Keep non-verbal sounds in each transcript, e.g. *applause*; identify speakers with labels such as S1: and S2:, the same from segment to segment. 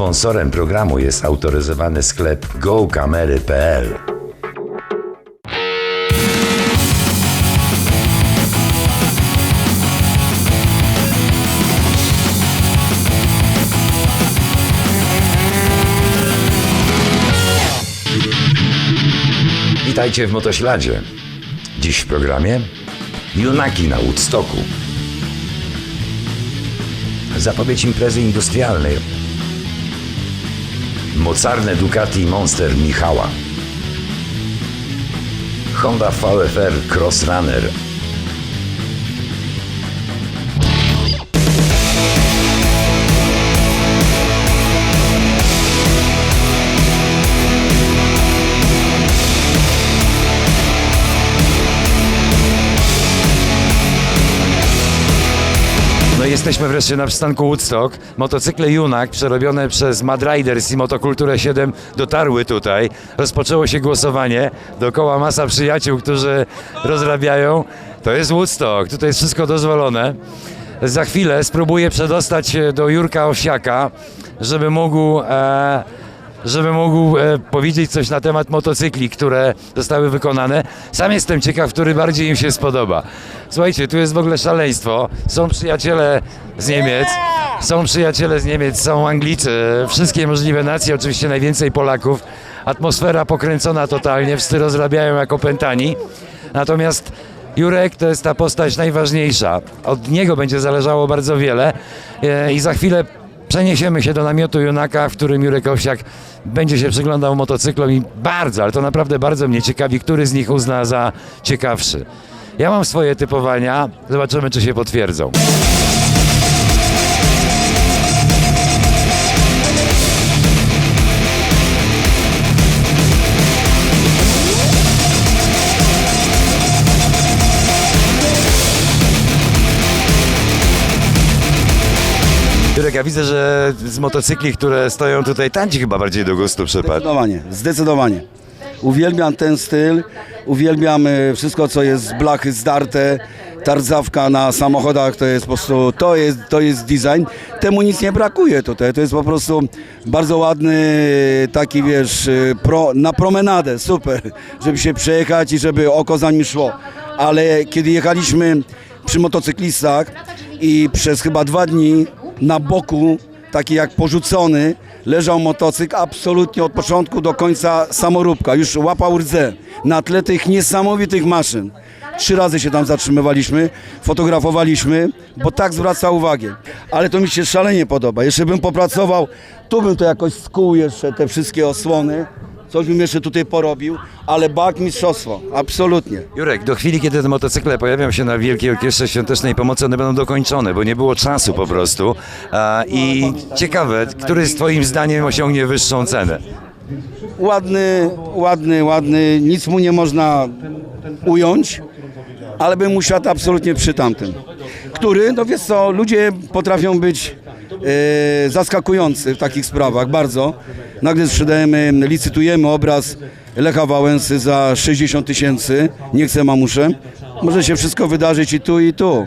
S1: Sponsorem programu jest autoryzowany sklep gokamery.pl. Witajcie w Motośladzie. Dziś w programie Junaki na Woodstocku. Zapowiedź imprezy industrialnej. Mocarne Ducati Monster Michała. Honda VFR Cross Runner. Jesteśmy wreszcie na przystanku Woodstock. Motocykle Junak przerobione przez Mad Riders i Motokulturę 7 dotarły tutaj. Rozpoczęło się głosowanie. Dookoła masa przyjaciół, którzy rozrabiają. To jest Woodstock, tutaj jest wszystko dozwolone. Za chwilę spróbuję przedostać się do Jurka Owsiaka, żeby mógł... E, żeby mógł e, powiedzieć coś na temat motocykli, które zostały wykonane. Sam jestem ciekaw, który bardziej im się spodoba. Słuchajcie, tu jest w ogóle szaleństwo. Są przyjaciele z Niemiec, są przyjaciele z Niemiec, są Anglicy, wszystkie możliwe nacje, oczywiście najwięcej Polaków. Atmosfera pokręcona totalnie, wszyscy rozrabiają jak opętani. Natomiast Jurek to jest ta postać najważniejsza. Od niego będzie zależało bardzo wiele e, i za chwilę Przeniesiemy się do namiotu Junaka, w którym Jurek Owsiak będzie się przyglądał motocyklom i bardzo, ale to naprawdę bardzo mnie ciekawi, który z nich uzna za ciekawszy. Ja mam swoje typowania, zobaczymy czy się potwierdzą. Jurek, ja widzę, że z motocykli, które stoją tutaj, tam ci chyba bardziej do gustu przypadł.
S2: Zdecydowanie, zdecydowanie. Uwielbiam ten styl, uwielbiam y, wszystko, co jest z blachy zdarte, tardzawka na samochodach, to jest po prostu, to jest, to jest design. Temu nic nie brakuje tutaj, to jest po prostu bardzo ładny taki, wiesz, y, pro, na promenadę, super, żeby się przejechać i żeby oko za nim szło. Ale kiedy jechaliśmy przy motocyklistach i przez chyba dwa dni na boku taki jak porzucony, leżał motocykl absolutnie od początku do końca samoróbka, już łapał rdze na tle tych niesamowitych maszyn. Trzy razy się tam zatrzymywaliśmy, fotografowaliśmy, bo tak zwraca uwagę. Ale to mi się szalenie podoba. Jeszcze bym popracował, tu bym to jakoś skuł jeszcze te wszystkie osłony, coś bym jeszcze tutaj porobił, ale bak mistrzostwo, absolutnie.
S1: Jurek, do chwili, kiedy te motocykle pojawią się na Wielkiej Orkiestrze Świątecznej Pomocy, one będą dokończone, bo nie było czasu po prostu. A, I ciekawe, który z Twoim zdaniem osiągnie wyższą cenę?
S2: Ładny, ładny, ładny, nic mu nie można ująć, ale bym mu siadł absolutnie przy tamtym. Który, no wiesz co, ludzie potrafią być e, zaskakujący w takich sprawach, bardzo. Nagle sprzedajemy, licytujemy obraz Lecha Wałęsy za 60 tysięcy, nie chcę mamuszę. Może się wszystko wydarzyć i tu, i tu.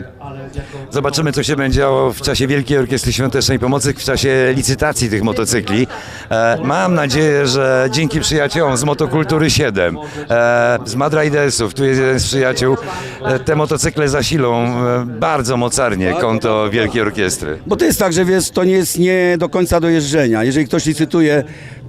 S1: Zobaczymy, co się będzie działo w czasie Wielkiej Orkiestry Świątecznej Pomocy, w czasie licytacji tych motocykli. E, mam nadzieję, że dzięki przyjaciołom z Motokultury 7, e, z Mad Ridersów, tu jest jeden z przyjaciół, e, te motocykle zasilą e, bardzo mocarnie konto Wielkiej Orkiestry.
S2: Bo to jest tak, że wiesz, to nie jest nie do końca do jeżdżenia. Jeżeli ktoś licytuje,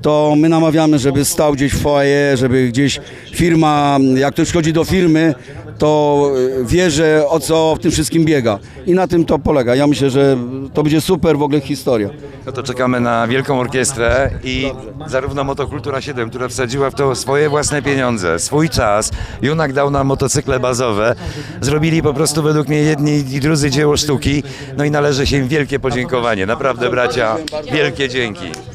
S2: to my namawiamy, żeby stał gdzieś w foyer, żeby gdzieś firma, jak ktoś chodzi do firmy, to y, wie, że o co w tym wszystkim biega. I na tym to polega. Ja myślę, że to będzie super w ogóle historia.
S1: No to czekamy na Wielką Orkiestrę i zarówno Motokultura 7, która wsadziła w to swoje własne pieniądze, swój czas, Junak dał nam motocykle bazowe, zrobili po prostu według mnie jedni i drudzy dzieło sztuki, no i należy się im wielkie podziękowanie. Naprawdę bracia, wielkie dzięki.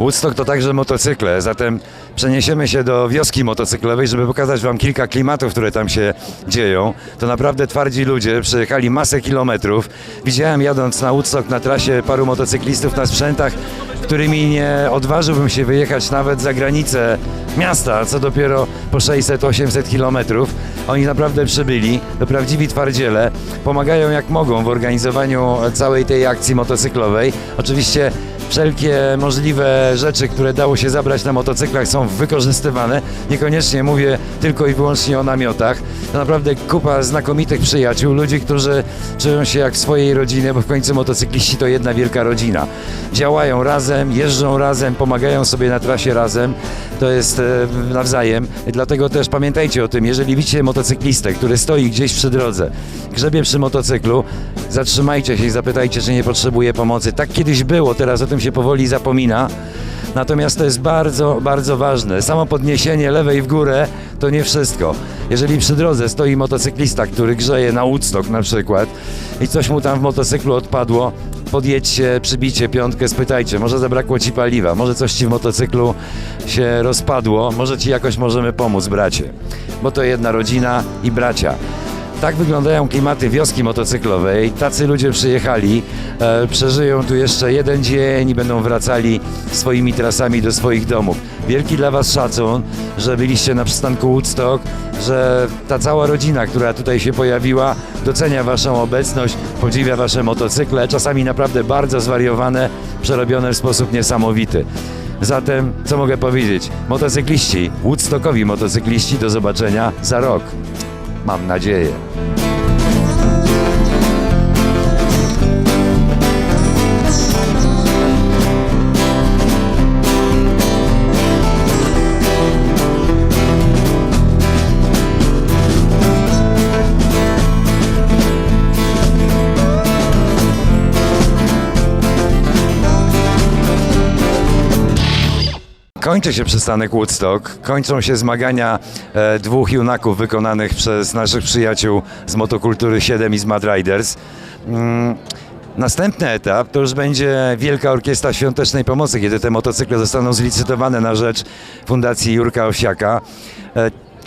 S1: Woodstock to także motocykle, zatem przeniesiemy się do wioski motocyklowej, żeby pokazać Wam kilka klimatów, które tam się dzieją. To naprawdę twardzi ludzie, przejechali masę kilometrów. Widziałem jadąc na Woodstock na trasie paru motocyklistów na sprzętach, którymi nie odważyłbym się wyjechać nawet za granicę miasta, co dopiero po 600-800 kilometrów. Oni naprawdę przybyli, to prawdziwi twardziele, pomagają jak mogą w organizowaniu całej tej akcji motocyklowej. Oczywiście wszelkie możliwe rzeczy, które dało się zabrać na motocyklach są wykorzystywane. Niekoniecznie mówię tylko i wyłącznie o namiotach. To naprawdę kupa znakomitych przyjaciół, ludzi, którzy czują się jak w swojej rodzinie, bo w końcu motocykliści to jedna wielka rodzina. Działają razem, jeżdżą razem, pomagają sobie na trasie razem. To jest e, nawzajem. Dlatego też pamiętajcie o tym, jeżeli widzicie motocyklistę, który stoi gdzieś przy drodze, grzebie przy motocyklu, zatrzymajcie się i zapytajcie, czy nie potrzebuje pomocy. Tak kiedyś było, teraz o tym się powoli zapomina. Natomiast to jest bardzo, bardzo ważne. Samo podniesienie lewej w górę to nie wszystko. Jeżeli przy drodze stoi motocyklista, który grzeje na Woodstock na przykład i coś mu tam w motocyklu odpadło, podjedźcie, przybicie piątkę, spytajcie, może zabrakło ci paliwa, może coś ci w motocyklu się rozpadło, może ci jakoś możemy pomóc, bracie. Bo to jedna rodzina i bracia. Tak wyglądają klimaty wioski motocyklowej. Tacy ludzie przyjechali, e, przeżyją tu jeszcze jeden dzień i będą wracali swoimi trasami do swoich domów. Wielki dla Was szacun, że byliście na przystanku Woodstock, że ta cała rodzina, która tutaj się pojawiła, docenia Waszą obecność, podziwia Wasze motocykle, czasami naprawdę bardzo zwariowane, przerobione w sposób niesamowity. Zatem, co mogę powiedzieć? Motocykliści, Woodstockowi motocykliści, do zobaczenia za rok. Mam nadzieję. Kończy się przystanek Woodstock, kończą się zmagania e, dwóch junaków wykonanych przez naszych przyjaciół z Motokultury 7 i z Mad Riders. Mm, Następny etap to już będzie Wielka Orkiestra Świątecznej Pomocy, kiedy te motocykle zostaną zlicytowane na rzecz Fundacji Jurka Osiaka.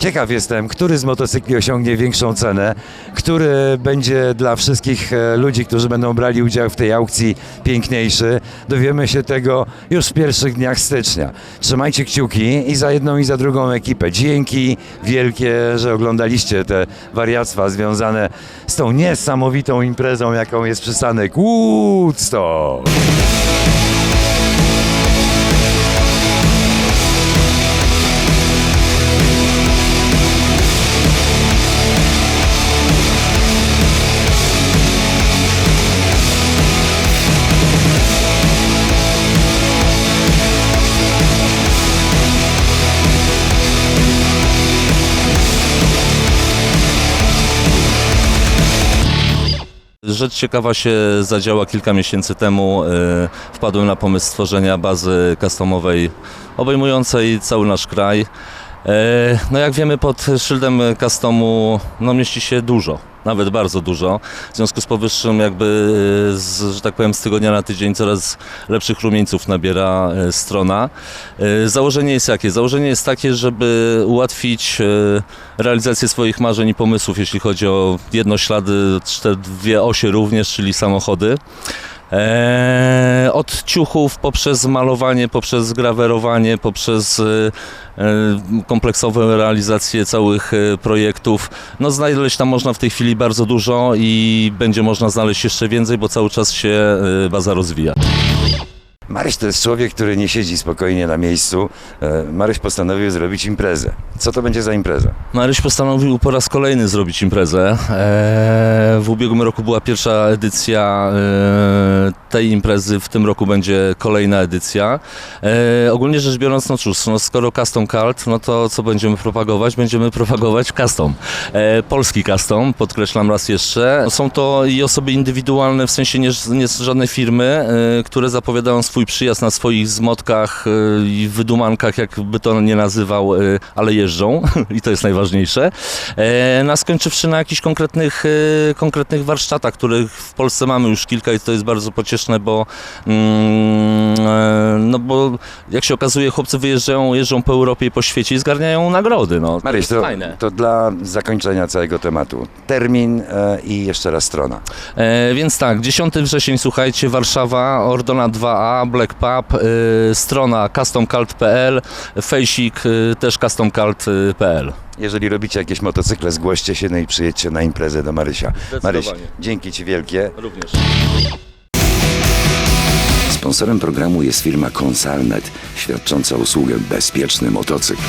S1: Ciekaw jestem, który z motocykli osiągnie większą cenę, który będzie dla wszystkich e, ludzi, którzy będą brali udział w tej aukcji piękniejszy. Dowiemy się tego już w pierwszych dniach stycznia. Trzymajcie kciuki i za jedną i za drugą ekipę. Dzięki wielkie, że oglądaliście te wariactwa związane z tą niesamowitą imprezą, jaką jest przystanek Woodstock.
S3: Rzecz ciekawa się zadziała kilka miesięcy temu. E, Wpadłem na pomysł stworzenia bazy customowej obejmującej cały nasz kraj. E, No jak wiemy pod szyldem customu no, mieści się dużo, nawet bardzo dużo. W związku z powyższym jakby, e, z, że tak powiem, z tygodnia na tydzień coraz lepszych rumieńców nabiera e, strona. E, Założenie jest jakie? Założenie jest takie, żeby ułatwić realizację swoich marzeń i pomysłów, jeśli chodzi o jednoślady, cztery, dwie osie również, czyli samochody. Eee, od ciuchów poprzez malowanie, poprzez grawerowanie, poprzez e, e, kompleksową realizację całych e, projektów. No znaleźć tam można w tej chwili bardzo dużo i będzie można znaleźć jeszcze więcej, bo cały czas się baza rozwija.
S1: Maryś to jest człowiek, który nie siedzi spokojnie na miejscu. Maryś postanowił zrobić imprezę. Co to będzie za impreza?
S3: Maryś postanowił po raz kolejny zrobić imprezę. Eee, w ubiegłym roku była pierwsza edycja eee, tej imprezy, w tym roku będzie kolejna edycja. Eee, ogólnie rzecz biorąc, no cóż, no skoro custom card, no to co będziemy propagować? Będziemy propagować custom. Polski custom, podkreślam raz jeszcze. Są to i osoby indywidualne, w sensie nie, nie żadne firmy, które zapowiadają swój przyjazd na swoich zmotkach i wydumankach, jakby to nie nazywał, ale jeżdżą jeżdżą *laughs* i to jest najważniejsze. E, no, a skończywszy na jakichś konkretnych, e, konkretnych warsztatach, których w Polsce mamy już kilka i to jest bardzo pocieszne, bo, mm, e, no bo jak się okazuje, chłopcy wyjeżdżają, jeżdżą po Europie i po świecie i zgarniają nagrody. No, jest
S1: to,
S3: fajne.
S1: to dla zakończenia całego tematu. Termin i jeszcze raz strona.
S3: Więc tak, 10 wrzesień, słuchajcie, Warszawa, Ordona 2A, Black Pub, strona customcult.pl, fejsik też customcult.pl.
S1: Jeżeli robicie jakieś motocykle, zgłoście się no i przyjedźcie na imprezę do Marysia. Maryś, dzięki Ci wielkie.
S3: Również.
S1: Sponsorem programu jest firma Consalnet, świadcząca usługę bezpieczny motocykl.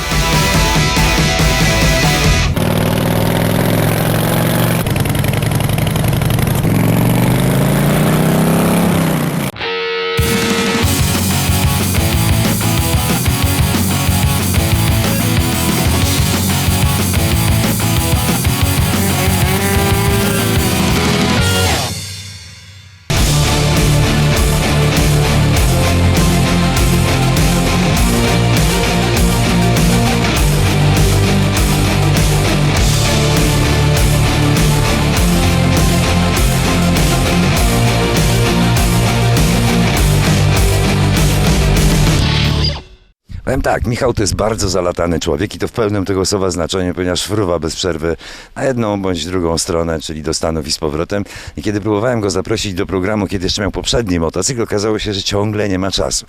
S1: Tak, Michał to jest bardzo zalatany człowiek i to w pełnym tego słowa znaczeniu, ponieważ fruwa bez przerwy na jedną bądź drugą stronę, czyli do Stanów i z powrotem. I kiedy próbowałem go zaprosić do programu, kiedy jeszcze miał poprzedni motocykl, okazało się, że ciągle nie ma czasu.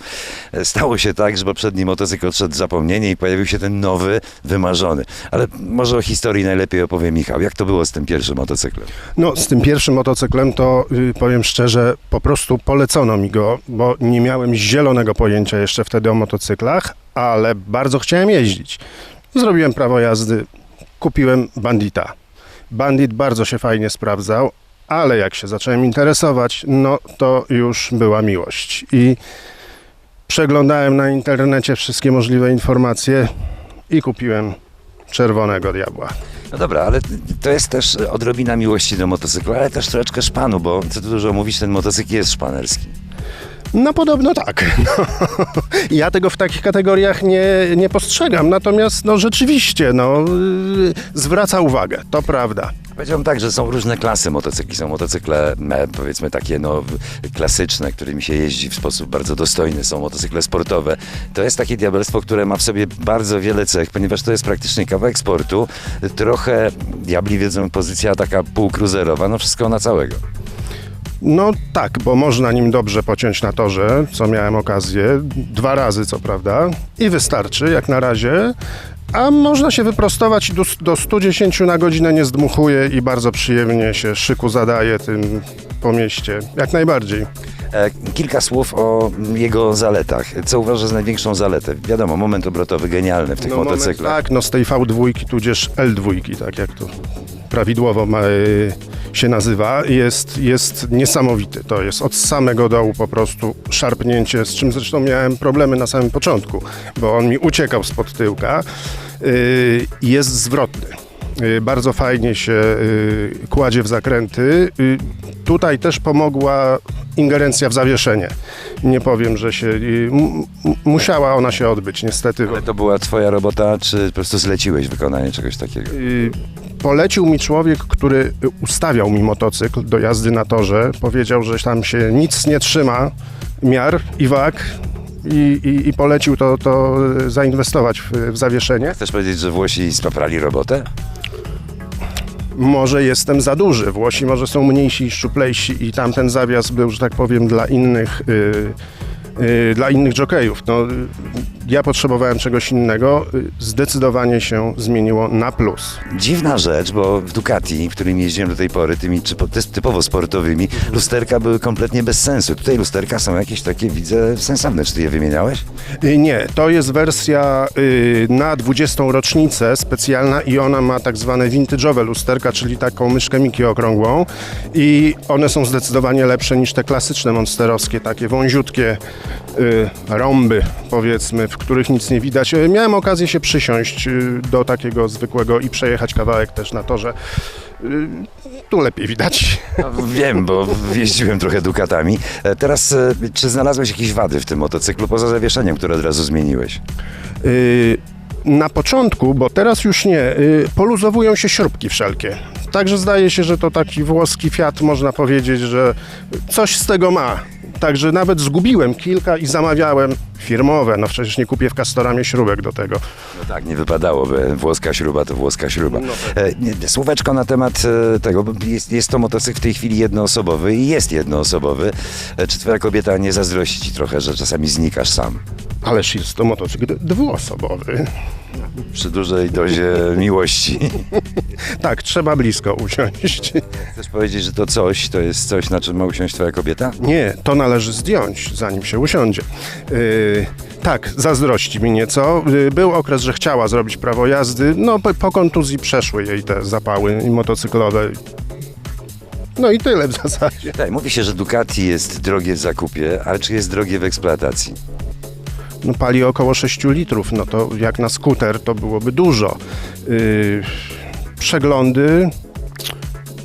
S1: E, Stało się tak, że poprzedni motocykl odszedł w zapomnienie i pojawił się ten nowy, wymarzony. Ale może o historii najlepiej opowie Michał. Jak to było z tym pierwszym motocyklem?
S4: No, z tym pierwszym motocyklem to y, powiem szczerze, po prostu polecono mi go, bo nie miałem zielonego pojęcia jeszcze wtedy o motocyklach, ale bardzo chciałem jeździć. Zrobiłem prawo jazdy, kupiłem Bandita. Bandit bardzo się fajnie sprawdzał, ale jak się zacząłem interesować, no to już była miłość. I przeglądałem na internecie wszystkie możliwe informacje i kupiłem czerwonego diabła.
S1: No dobra, ale to jest też odrobina miłości do motocykla, ale też troszeczkę szpanu, bo co tu dużo mówić, ten motocykl jest szpanerski.
S4: No podobno tak. *laughs* No, ja tego w takich kategoriach nie, nie postrzegam, natomiast no rzeczywiście no, yy, zwraca uwagę, to prawda.
S1: Powiedziałbym tak, że są różne klasy motocykli. Są motocykle, e, powiedzmy, takie no, klasyczne, którymi się jeździ w sposób bardzo dostojny. Są motocykle sportowe. To jest takie diabelstwo, które ma w sobie bardzo wiele cech, ponieważ to jest praktycznie kawałek sportu. Trochę, diabli wiedzą, pozycja taka półkruzerowa, no wszystko na całego.
S4: No tak, bo można nim dobrze pociąć na torze, co miałem okazję, dwa razy co prawda, i wystarczy jak na razie. A można się wyprostować do, do 110 na godzinę nie zdmuchuje i bardzo przyjemnie się szyku zadaje tym po mieście. Jak najbardziej.
S1: E, Kilka słów o jego zaletach. Co uważasz za największą zaletę? Wiadomo, moment obrotowy genialny w tych
S4: No moment,
S1: motocyklach.
S4: tak, no z tej V2 tudzież L2, tak jak to prawidłowo ma, y, się nazywa, jest, jest niesamowity. To jest od samego dołu po prostu szarpnięcie, z czym zresztą miałem problemy na samym początku, bo on mi uciekał spod tyłka. Y, Jest zwrotny. Y, Bardzo fajnie się y, kładzie w zakręty. Tutaj też pomogła ingerencja w zawieszenie. Nie powiem, że się. Musiała ona się odbyć, niestety.
S1: Ale to była twoja robota, czy po prostu zleciłeś wykonanie czegoś takiego?
S4: Y, Polecił mi człowiek, który ustawiał mi motocykl do jazdy na torze. Powiedział, że tam się nic nie trzyma, miar i wag. I, i, i polecił to, to y, zainwestować w, w zawieszenie.
S1: Chcesz powiedzieć, że Włosi spaprali robotę?
S4: Może jestem za duży. Włosi może są mniejsi i szczuplejsi i tamten zawias był, że tak powiem, dla innych, y, y, dla innych jokejów. No, ja potrzebowałem czegoś innego. Zdecydowanie się zmieniło na plus.
S1: Dziwna rzecz, bo w Ducati, w którym jeździłem do tej pory, tymi typo- ty- typowo sportowymi, lusterka były kompletnie bez sensu. Tutaj lusterka są jakieś takie, widzę, sensowne. Czy ty je wymieniałeś?
S4: Y, Nie, to jest wersja y, na 20. rocznicę specjalna i ona ma tak zwane vintage'owe lusterka, czyli taką myszkę Miki okrągłą i one są zdecydowanie lepsze niż te klasyczne monsterowskie, takie wąziutkie y, rąby powiedzmy, w których nic nie widać. Y, Miałem okazję się przysiąść y, do takiego zwykłego i przejechać kawałek też na torze. Y, Tu lepiej widać.
S1: No, wiem, bo jeździłem trochę Ducatami. E, Teraz, e, czy znalazłeś jakieś wady w tym motocyklu, poza zawieszeniem, które od razu zmieniłeś?
S4: Y, na początku, bo teraz już nie, poluzowują się śrubki wszelkie. Także zdaje się, że to taki włoski Fiat, można powiedzieć, że coś z tego ma. Także nawet zgubiłem kilka i zamawiałem firmowe. No przecież nie kupię w Castoramie śrubek do tego.
S1: No tak, nie wypadałoby. Włoska śruba to włoska śruba. E, nie, Słóweczko na temat e, tego, bo jest, jest to motocykl w tej chwili jednoosobowy i jest jednoosobowy. E, Czy twoja kobieta nie zazdrości ci trochę, że czasami znikasz sam?
S4: Ależ jest to motocykl dwuosobowy.
S1: Przy dużej dozie miłości. *laughs*
S4: Tak, trzeba blisko usiąść.
S1: Chcesz powiedzieć, że to coś, to jest coś, na czym ma usiąść twoja kobieta?
S4: Nie, to należy zdjąć, zanim się usiądzie. Yy, tak, zazdrości mi nieco. Yy, był okres, że chciała zrobić prawo jazdy. No, po, po kontuzji przeszły jej te zapały motocyklowe. No i tyle w zasadzie.
S1: Tak, mówi się, że Ducati jest drogie w zakupie, ale czy jest drogie w eksploatacji?
S4: No, pali około 6 litrów, no to jak na skuter to byłoby dużo. Yy, przeglądy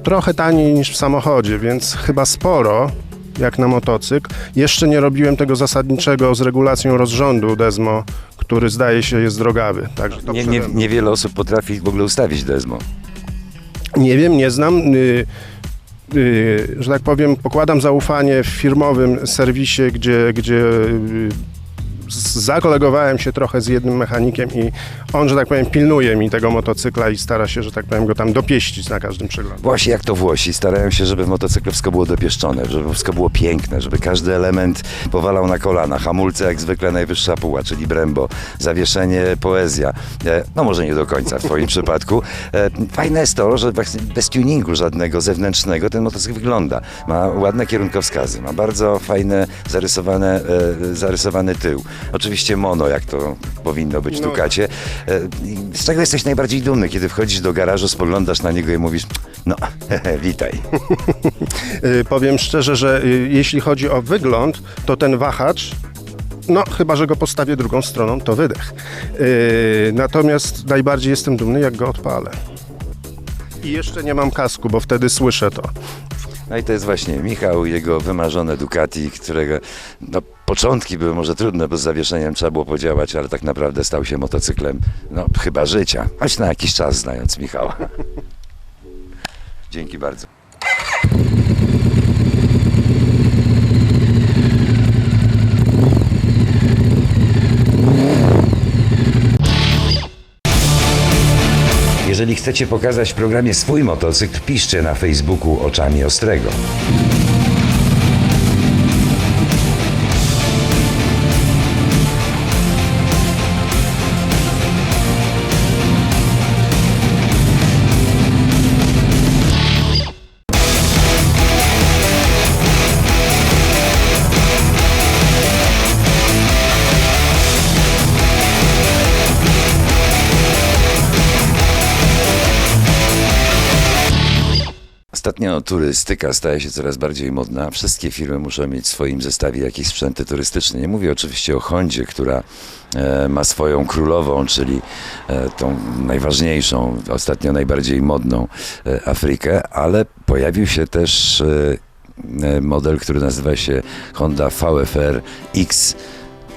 S4: trochę taniej niż w samochodzie, więc chyba sporo jak na motocykl. Jeszcze nie robiłem tego zasadniczego z regulacją rozrządu Desmo, który zdaje się jest drogawy. Także to
S1: Nie, nie, niewiele osób potrafi w ogóle ustawić Desmo.
S4: Nie wiem, nie znam. Y, y, że tak powiem, pokładam zaufanie w firmowym serwisie, gdzie, gdzie y, zakolegowałem się trochę z jednym mechanikiem i on, że tak powiem, pilnuje mi tego motocykla i stara się, że tak powiem, go tam dopieścić na każdym przeglądzie.
S1: Właśnie jak to Włosi, starają się, żeby w motocyklu wszystko było dopieszczone, żeby wszystko było piękne, żeby każdy element powalał na kolana. Hamulce jak zwykle najwyższa puła, czyli Brembo, zawieszenie poezja. E, no może nie do końca w twoim *laughs* przypadku. E, fajne jest to, że bez tuningu żadnego zewnętrznego ten motocykl wygląda. Ma ładne kierunkowskazy, ma bardzo fajne zarysowane, e, zarysowany tył. Oczywiście mono, jak to powinno być w
S4: No.
S1: Ducacie. E, z czego jesteś najbardziej dumny, kiedy wchodzisz do garażu, spoglądasz na niego i mówisz, no, *laughs* witaj. *laughs*
S4: Y, powiem szczerze, że y, jeśli chodzi o wygląd, to ten wahacz no, chyba, że go postawię drugą stroną, to wydech. Y, natomiast najbardziej jestem dumny, jak go odpalę. I jeszcze nie mam kasku, bo wtedy słyszę to.
S1: No i to jest właśnie Michał jego wymarzone Ducati, którego no, początki były może trudne, bo z zawieszeniem trzeba było podziałać, ale tak naprawdę stał się motocyklem, no chyba życia, choć na jakiś czas znając Michała. *laughs* Dzięki bardzo. Jeżeli chcecie pokazać w programie swój motocykl, piszcie na Facebooku Oczami Ostrego. Ostatnio turystyka staje się coraz bardziej modna. Wszystkie firmy muszą mieć w swoim zestawie jakieś sprzęty turystyczne. Nie mówię oczywiście o Hondzie, która e, ma swoją królową, czyli e, tą najważniejszą, ostatnio najbardziej modną e, Afrykę, ale pojawił się też model, który nazywa się Honda VFR X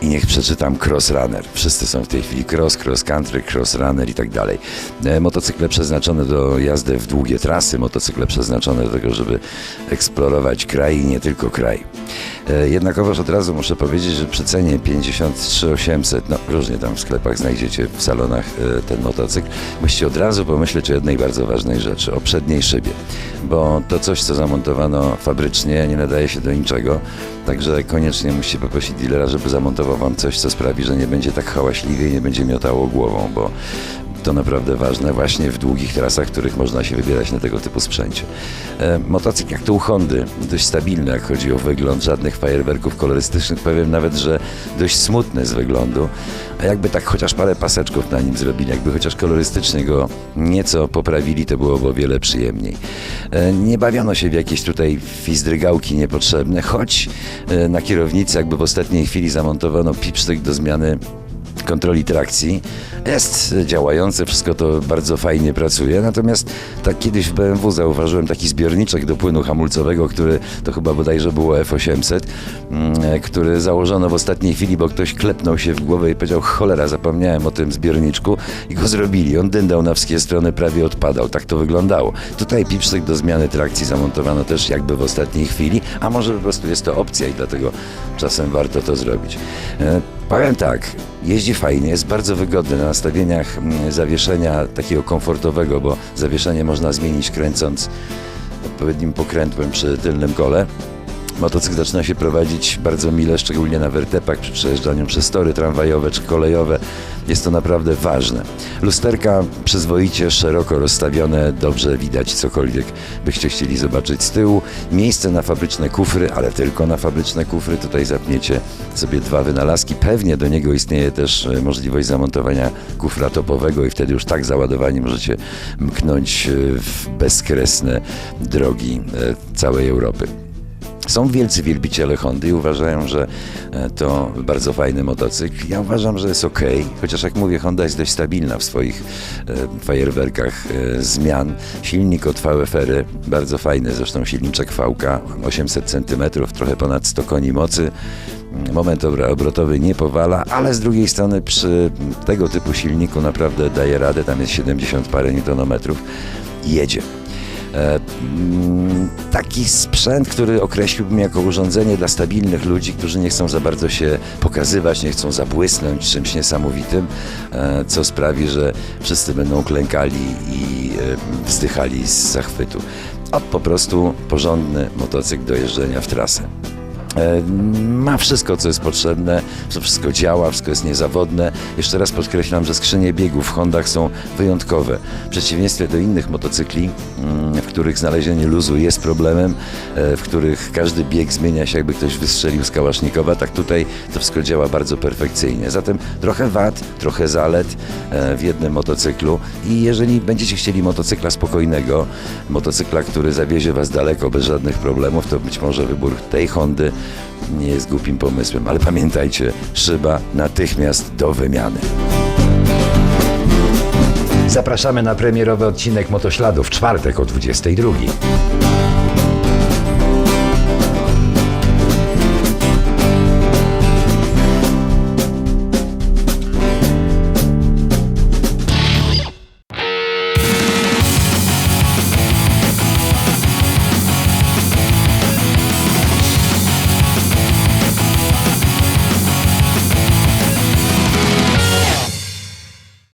S1: i niech przeczytam Cross Runner. Wszyscy są w tej chwili cross, cross country, cross runner i tak dalej. E, Motocykle przeznaczone do jazdy w długie trasy, motocykle przeznaczone do tego, żeby eksplorować kraj i nie tylko kraj. E, Jednakowoż od razu muszę powiedzieć, że przy cenie 53 800, no różnie tam w sklepach znajdziecie w salonach e, ten motocykl, musicie od razu pomyśleć o jednej bardzo ważnej rzeczy, o przedniej szybie, bo to coś, co zamontowano fabrycznie, nie nadaje się do niczego, także koniecznie musicie poprosić dealera, żeby zamontował wam coś, co sprawi, że nie będzie tak hałaśliwie i nie będzie miotało głową, bo to naprawdę ważne właśnie w długich trasach, w których można się wybierać na tego typu sprzęcie. E, motocykl jak to u Hondy, dość stabilny jak chodzi o wygląd, żadnych fajerwerków kolorystycznych, powiem nawet, że dość smutny z wyglądu, a jakby tak chociaż parę paseczków na nim zrobili, jakby chociaż kolorystycznie go nieco poprawili, to byłoby o wiele przyjemniej. E, nie bawiono się w jakieś tutaj fizdrygałki niepotrzebne, choć e, na kierownicy jakby w ostatniej chwili zamontowano pipsztyk do zmiany kontroli trakcji. Jest działające, wszystko to bardzo fajnie pracuje. Natomiast tak kiedyś w BMW zauważyłem taki zbiorniczek do płynu hamulcowego, który to chyba bodajże było F800, mm, który założono w ostatniej chwili, bo ktoś klepnął się w głowę i powiedział cholera, zapomniałem o tym zbiorniczku i go zrobili. On dyndał na wszystkie strony, prawie odpadał. Tak to wyglądało. Tutaj pipsztyk do zmiany trakcji zamontowano też jakby w ostatniej chwili, a może po prostu jest to opcja i dlatego czasem warto to zrobić. Powiem tak, jeździ fajnie, jest bardzo wygodny na nastawieniach mm, zawieszenia takiego komfortowego, bo zawieszenie można zmienić kręcąc odpowiednim pokrętłem przy tylnym kole. Motocykl zaczyna się prowadzić bardzo mile, szczególnie na wertepach przy przejeżdżaniu przez tory tramwajowe czy kolejowe. Jest to naprawdę ważne. Lusterka przyzwoicie, szeroko rozstawione, dobrze widać cokolwiek byście chcieli zobaczyć z tyłu. Miejsce na fabryczne kufry, ale tylko na fabryczne kufry. Tutaj zapniecie sobie dwa wynalazki. Pewnie do niego istnieje też e, możliwość zamontowania kufra topowego i wtedy już tak załadowani możecie mknąć e, w bezkresne drogi e, całej Europy. Są wielcy wielbiciele Hondy i uważają, że e, to bardzo fajny motocykl. Ja uważam, że jest ok, chociaż jak mówię, Honda jest dość stabilna w swoich e, fajerwerkach e, zmian. Silnik od VFR, bardzo fajny, zresztą silniczek VK, 800 cm, trochę ponad 100 koni mocy. Moment obrotowy nie powala, ale z drugiej strony przy tego typu silniku naprawdę daje radę, tam jest 70 parę newtonometrów jedzie. E, mm, taki sprzęt, który określiłbym jako urządzenie dla stabilnych ludzi, którzy nie chcą za bardzo się pokazywać, nie chcą zabłysnąć czymś niesamowitym, e, co sprawi, że wszyscy będą klękali i e, wzdychali z zachwytu. A po prostu porządny motocykl do jeżdżenia w trasę. E, Ma wszystko, co jest potrzebne, wszystko działa, wszystko jest niezawodne. Jeszcze raz podkreślam, że skrzynie biegów w Hondach są wyjątkowe. W przeciwieństwie do innych motocykli, mm, w których znalezienie luzu jest problemem, e, w których każdy bieg zmienia się, jakby ktoś wystrzelił z kałasznikowa, tak tutaj to wszystko działa bardzo perfekcyjnie. Zatem trochę wad, trochę zalet e, w jednym motocyklu i jeżeli będziecie chcieli motocykla spokojnego, motocykla, który zawiezie Was daleko bez żadnych problemów, to być może wybór tej Hondy nie jest głupim pomysłem, ale pamiętajcie, szyba natychmiast do wymiany.
S5: Zapraszamy na premierowy odcinek Motośladu w czwartek o 22.